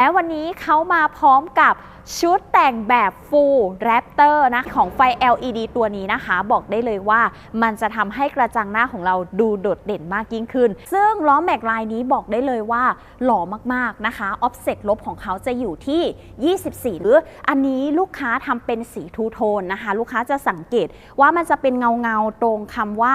และวันนี้เขามาพร้อมกับชุดแต่งแบบฟูลแรปเตอร์นะของไฟ LED ตัวนี้นะคะ บอกได้เลยว่ามันจะทำให้กระจังหน้าของเราดูโดดเด่นมากยิ่งขึ้น ซึ่งล้อแม็กลายนี้บอกได้เลยว่า หล่อมากๆนะคะออฟเซ็ตลบของเขาจะอยู่ที่ 24 หรืออันนี้ลูกค้าทำเป็นสีทูโทนนะคะ ลูกค้าจะสังเกตว่ามันจะเป็นเงาเงาๆตรงคำว่า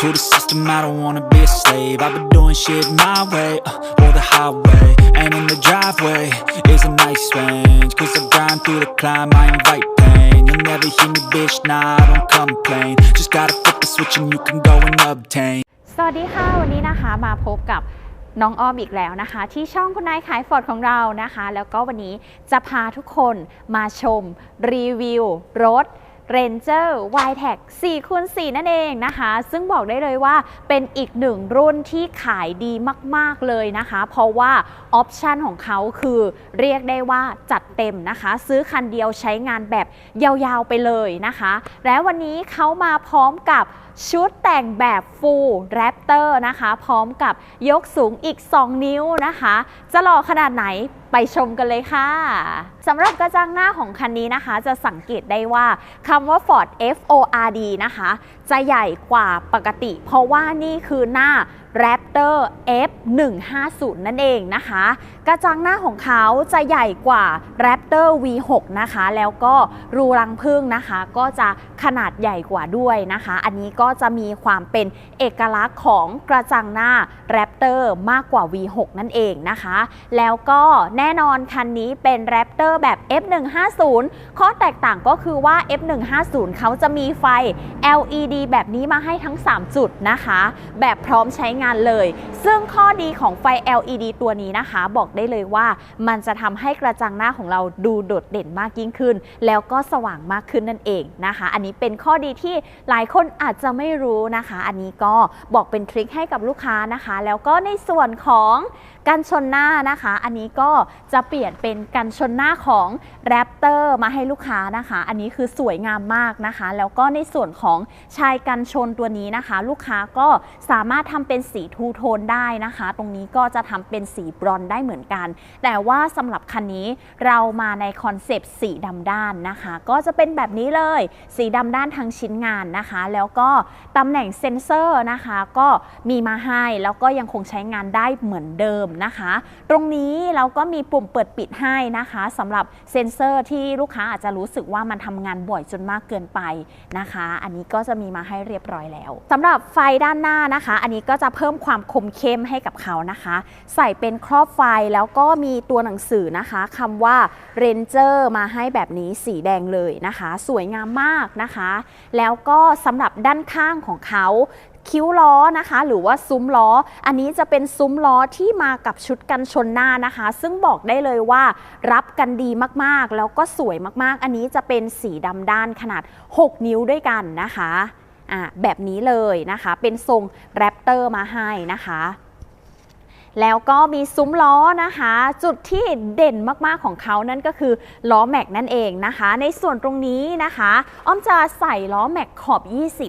To the system, I don't wanna be a slave. I've been doing shit my way, uh, or the highway. And in the driveway is a nice range. Cause I grind through the climb, I invite pain. You'll never hear me, bitch, nah, I don't complain. Just gotta flip the switch and you can go and obtain. สวัสดีค่ะ วันนี้นะคะมาพบกับน้องอ้อมอีกแล้วนะคะ ที่ช่องคุณนายขายฟอร์ดของเรานะคะ แล้วก็วันนี้จะพาทุกคนมาชมรีวิวรถ Ranger y t e c 4คูณ4นั่นเองนะคะ ซึ่งบอกได้เลยว่าเป็นอีกหนึ่งรุ่นที่ขายดีมาก ๆ เลยนะคะ เพราะว่าออปชันของเขาคือเรียกได้ว่าจัดเต็มนะคะ ซื้อคันเดียวใช้งานแบบยาวๆไปเลยนะคะ และวันนี้เขามาพร้อมกับชุดแต่งแบบฟูลแรปเตอร์นะคะ พร้อมกับยกสูงอีก 2 นิ้วนะคะ จะหล่อขนาดไหน ไปชมกันเลยค่ะสำหรับกระจังหน้าของคันนี้นะคะ จะสังเกตได้ว่าคำว่า Ford F O R D นะคะ จะใหญ่กว่าปกติ เพราะว่านี่คือหน้า Raptor F150 นั่นเองนะคะ กระจังหน้าของเขาจะใหญ่กว่า Raptor V6 นะคะ แล้วก็รูรังพึ่งนะคะ ก็จะขนาดใหญ่กว่าด้วยนะคะ อันนี้ก็จะมีความเป็นเอกลักษณ์ของกระจังหน้า Raptor มากกว่า V6 นั่นเองนะคะ แล้วก็แน่นอนคันนี้เป็น Raptor แบบ F150 ข้อแตกต่างก็คือว่า F150 เขาจะมีไฟ LED แบบนี้มาให้ทั้ง 3 จุดนะคะ แบบพร้อมใช้งานเลย ซึ่งข้อดีของไฟ LED ตัวนี้นะคะ บอกได้เลยว่ามันจะทำให้กระจังหน้าของเราดูโดดเด่นมากยิ่งขึ้น แล้วก็สว่างมากขึ้นนั่นเองนะคะ อันนี้เป็นข้อดีที่หลายคนอาจจะไม่รู้นะคะ อันนี้ก็บอกเป็นทริคให้กับลูกค้านะคะ แล้วก็ในส่วนของกันชนหน้านะคะ อันนี้ก็จะเปลี่ยนเป็นกันชนหน้าของแรปเตอร์มาให้ลูกค้านะคะ อันนี้คือสวยงามมากนะคะ แล้วก็ในส่วนของชายกันชนตัวนี้นะคะ ลูกค้าก็สามารถทำเป็นสีทูโทนได้นะคะ ตรงนี้ก็จะทำเป็นสีบรอนได้เหมือนกัน แต่ว่าสำหรับคันนี้เรามาในคอนเซปต์สีดำด้านนะคะ ก็จะเป็นแบบนี้เลย สีดำด้านทั้งชิ้นงานนะคะ แล้วก็ตำแหน่งเซ็นเซอร์นะคะ ก็มีมาให้แล้วก็ยังคงใช้งานได้เหมือนเดิมนะคะ ตรงนี้เราก็มีปุ่มเปิดปิดให้นะคะสำหรับเซ็นเซอร์ที่ลูกค้าอาจจะรู้สึกว่ามันทำงานบ่อยจนมากเกินไปนะคะ อันนี้ก็จะมีมาให้เรียบร้อยแล้วสำหรับไฟด้านหน้านะคะ อันนี้ก็จะพิ่มความคมเข้มให้กับเขานะคะ ใส่เป็นครอบไฟแล้วก็มีตัวหนังสือนะคะคำว่า Ranger มาให้แบบนี้สีแดงเลยนะคะ สวยงามมากนะคะ แล้วก็สำหรับด้านข้างของเขาคิ้วล้อนะคะ หรือว่าซุ้มล้อ อันนี้จะเป็นซุ้มล้อที่มากับชุดกันชนหน้านะคะ ซึ่งบอกได้เลยว่ารับกันดีมากๆ แล้วก็สวยมากๆ อันนี้จะเป็นสีดำด้านขนาด 6 นิ้วด้วยกันนะคะอะ แบบนี้เลยนะคะ เป็นทรงแรปเตอร์มาให้นะคะแล้วก็มีซุ้มล้อนะคะ จุดที่เด่นมากๆของเขานั่นก็คือล้อแม็กนั่นเองนะคะ ในส่วนตรงนี้นะคะ อ้อมจะใส่ล้อแม็กขอบ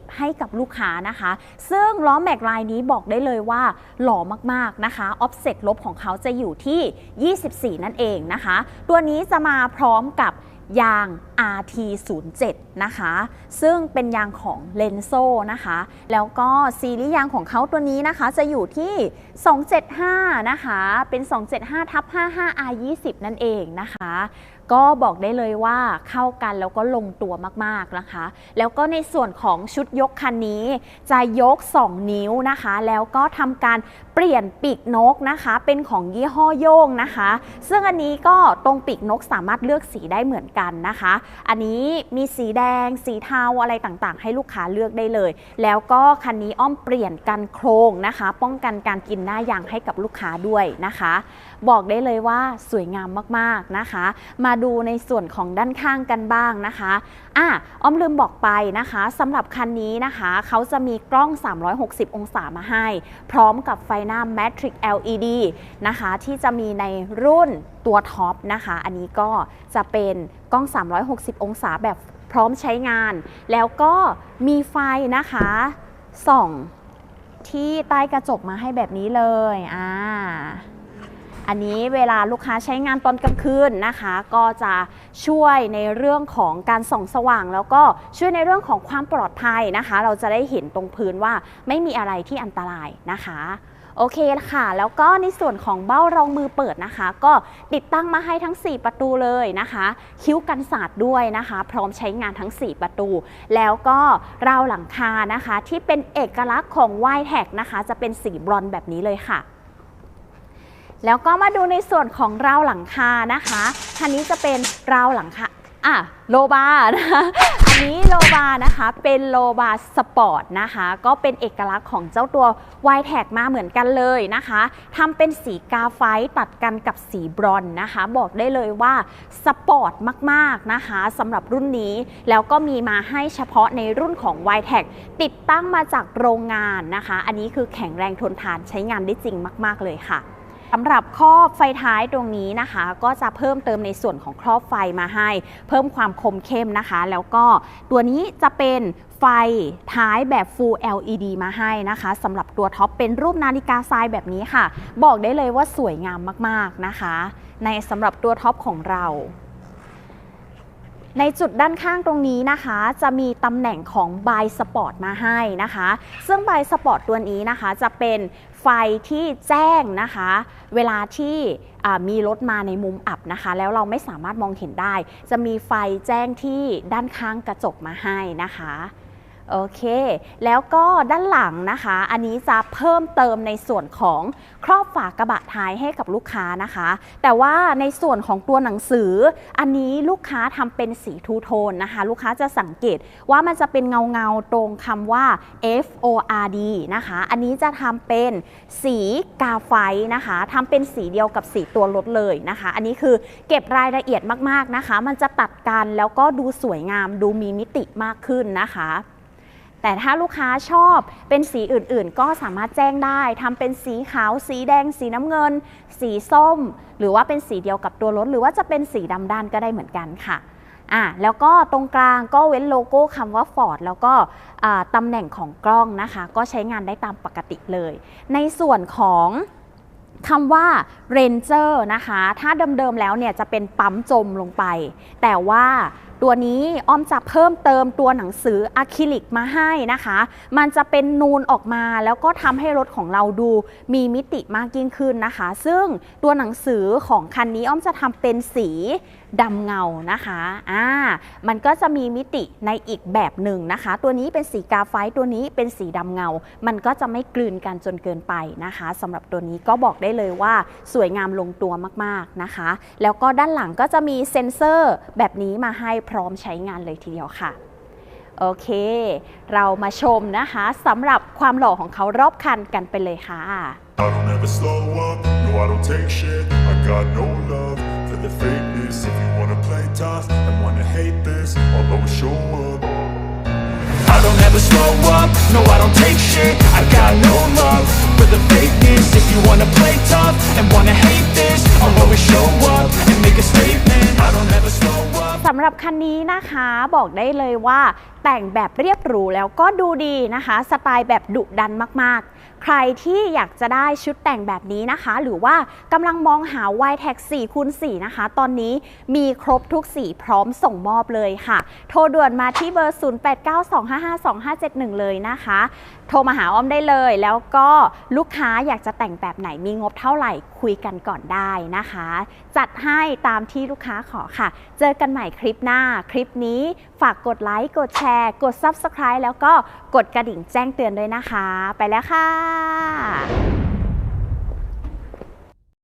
20 ให้กับลูกค้านะคะ ซึ่งล้อแม็กลายนี้บอกได้เลยว่าหล่อมากๆนะคะออฟเซ็ตลบของเขาจะอยู่ที่ 24 นั่นเองนะคะ ตัวนี้จะมาพร้อมกับ ยาง RT07 นะคะ ซึ่งเป็นยางของเลนโซนะคะ แล้วก็ซีรีส์ยางของเขาตัวนี้นะคะจะอยู่ที่ 275 นะคะ เป็น 275ทับ55 R20 นั่นเองนะคะ ก็บอกได้เลยว่าเข้ากันแล้วก็ลงตัวมากๆนะคะ แล้วก็ในส่วนของชุดยกคันนี้จะยก 2 นิ้วนะคะ แล้วก็ทำการ ปลี่ยนปีกนกนะคะ เป็นของยี่ห้อโย่งนะคะ ซึ่งอันนี้ก็ตรงปีกนกสามารถเลือกสีได้เหมือนกันนะคะ อันนี้มีสีแดง สีเทาอะไรต่างๆ ให้ลูกค้าเลือกได้เลย แล้วก็คันนี้อ้อมเปลี่ยนกันโครงนะคะ ป้องกันการกินหน้ายางให้กับลูกค้าด้วยนะคะ บอกได้เลยว่าสวยงามมากๆนะคะ มาดูในส่วนของด้านข้างกันบ้างนะคะอะอ้อมลืมบอกไปนะคะสำหรับคันนี้นะคะเขาจะมีกล้อง 360 องศามาให้ พร้อมกับไฟหน้า Matrix LED นะคะ ที่จะมีในรุ่นตัวท็อปนะคะ อันนี้ก็จะเป็นกล้อง 360 องศาแบบพร้อมใช้งาน แล้วก็มีไฟนะคะส่องที่ใต้กระจกมาให้แบบนี้เลย อ่า อันนี้เวลาลูกค้าใช้งานตอนกลางคืนนะคะ ก็จะช่วยในเรื่องของการส่องสว่าง แล้วก็ช่วยในเรื่องของความปลอดภัยนะคะ เราจะได้เห็นตรงพื้นว่าไม่มีอะไรที่อันตรายนะคะโอเคค่ะ แล้วก็ในส่วนของเบ้ารองมือเปิดนะคะ ก็ติดตั้งมาให้ทั้ง 4 ประตูเลยนะคะ คิ้วกันศาสตร์ด้วยนะคะ พร้อมใช้งานทั้ง 4 ประตู แล้วก็ราวหลังคานะคะ ที่เป็นเอกลักษณ์ของ y t e c นะคะ จะเป็นสีบรอนแบบนี้เลยค่ะ แล้วก็มาดูในส่วนของราวหลังคานะคะคันนี้จะเป็นราวหลังคาอะโลบาร์นะคะอันนี้โลบาร์นะคะเป็นโลบาร์สปอร์ตนะคะก็เป็นเอกลักษณ์ของเจ้าตัว y t a g มาเหมือนกันเลยนะคะทำเป็นสีกาไฟตัดกันกับสีบรอนนะคะ บอกได้เลยว่าสปอร์ตมากๆนะคะสำหรับรุ่นนี้แล้วก็มีมาให้เฉพาะในรุ่นของ y t a g ติดตั้งมาจากโรงงานนะคะ อันนี้คือแข็งแรงทนทานใช้งานได้จริงมาก ๆเลยค่ะ สำหรับครอบไฟท้ายตรงนี้นะคะ ก็จะเพิ่มเติมในส่วนของครอบไฟมาให้ เพิ่มความคมเข้มนะคะ แล้วก็ตัวนี้จะเป็นไฟท้ายแบบ Full LED มาให้นะคะสำหรับตัวท็อปเป็นรูปนาฬิกาทรายแบบนี้ค่ะ บอกได้เลยว่าสวยงามมากๆนะคะ ในสำหรับตัวท็อปของเราในจุดด้านข้างตรงนี้นะคะ จะมีตำแหน่งของบายสปอร์ตมาให้นะคะ ซึ่งบายสปอร์ตตัวนี้นะคะจะเป็น ไฟที่แจ้งนะคะ เวลาที่มีรถมาในมุมอับนะคะ แล้วเราไม่สามารถมองเห็นได้ จะมีไฟแจ้งที่ด้านข้างกระจกมาให้นะคะ โอเค แล้วก็ด้านหลังนะคะ อันนี้จะเพิ่มเติมในส่วนของครอบฝากระบะท้ายให้กับลูกค้านะคะ แต่ว่าในส่วนของตัวหนังสือ อันนี้ลูกค้าทำเป็นสีทูโทนนะคะ ลูกค้าจะสังเกตว่ามันจะเป็นเงาเงาตรงคำว่า F O R D นะคะ อันนี้จะทำเป็นสีกาไฟนะคะทำเป็นสีเดียวกับสีตัวรถเลยนะคะ อันนี้คือเก็บรายละเอียดมากๆนะคะ มันจะตัดกันแล้วก็ดูสวยงามดูมีมิติมากขึ้นนะคะ แต่ถ้าลูกค้าชอบเป็นสีอื่นๆ ก็สามารถแจ้งได้ทำเป็นสีขาว สีแดง สีน้ำเงิน สีส้ม หรือว่าเป็นสีเดียวกับตัวรถ หรือว่าจะเป็นสีดำด้านก็ได้เหมือนกันค่ะอะแล้วก็ตรงกลางก็เว้นโลโก้คำว่า Ford แล้วก็อ่าตำแหน่งของกล้องนะคะ ก็ใช้งานได้ตามปกติเลย ในส่วนของคำว่า Ranger นะคะ ถ้าเดิมๆแล้วเนี่ยจะเป็นปั๊มจมลงไป แต่ว่า ตัวนี้อ้อมจะเพิ่มเติมตัวหนังสืออะคริลิกมาให้นะคะ มันจะเป็นนูนออกมาแล้วก็ทำให้รถของเราดูมีมิติมากยิ่งขึ้นนะคะ ซึ่งตัวหนังสือของคันนี้อ้อมจะทำเป็นสีดำเงานะคะอ่ามันก็จะมีมิติในอีกแบบหนึ่งนะคะ ตัวนี้เป็นสีกาไฟตัวนี้เป็นสีดำเงา มันก็จะไม่กลืนกันจนเกินไปนะคะสำหรับตัวนี้ก็บอกได้เลยว่าสวยงามลงตัวมากๆนะคะ แล้วก็ด้านหลังก็จะมีเซ็นเซอร์แบบนี้มาให้พร้อมใช้งานเลยทีเดียวค่ะ โอเค เรามาชมนะคะสำหรับความหล่อของเขารอบคันกันไปเลยค่ะ I don't ever slow up, no I don't take shit I got no love for the fakeness If you wanna play tough and wanna hate this I'll always show up I don't ever slow up, no I don't take shit I got no love for the fakeness If you wanna play tough and wanna hate this I'll always show up and make a statement I don't ever slow up สำหรับคันนี้นะคะบอกได้เลยว่า แต่งแบบเรียบหรูแล้วก็ดูดีนะคะ สไตล์แบบดุดันมากๆ ใครที่อยากจะได้ชุดแต่งแบบนี้นะคะ หรือว่ากำลังมองหา y t e c 4คูณ4นะคะ ตอนนี้มีครบทุกสีพร้อมส่งมอบเลยค่ะ โทรด่วนมาที่เบอร์ 0892552571 เลยนะคะ โทรมาหาอ้อมได้เลย แล้วก็ลูกค้าอยากจะแต่งแบบไหนมีงบเท่าไหร่คุยกันก่อนได้นะคะ จัดให้ตามที่ลูกค้าขอค่ะ เจอกันใหม่คลิปหน้า คลิปนี้ฝากกดไลค์กดแชร์ กด Subscribe แล้วก็กดกระดิ่งแจ้งเตือนด้วยนะคะ ไปแล้วค่ะ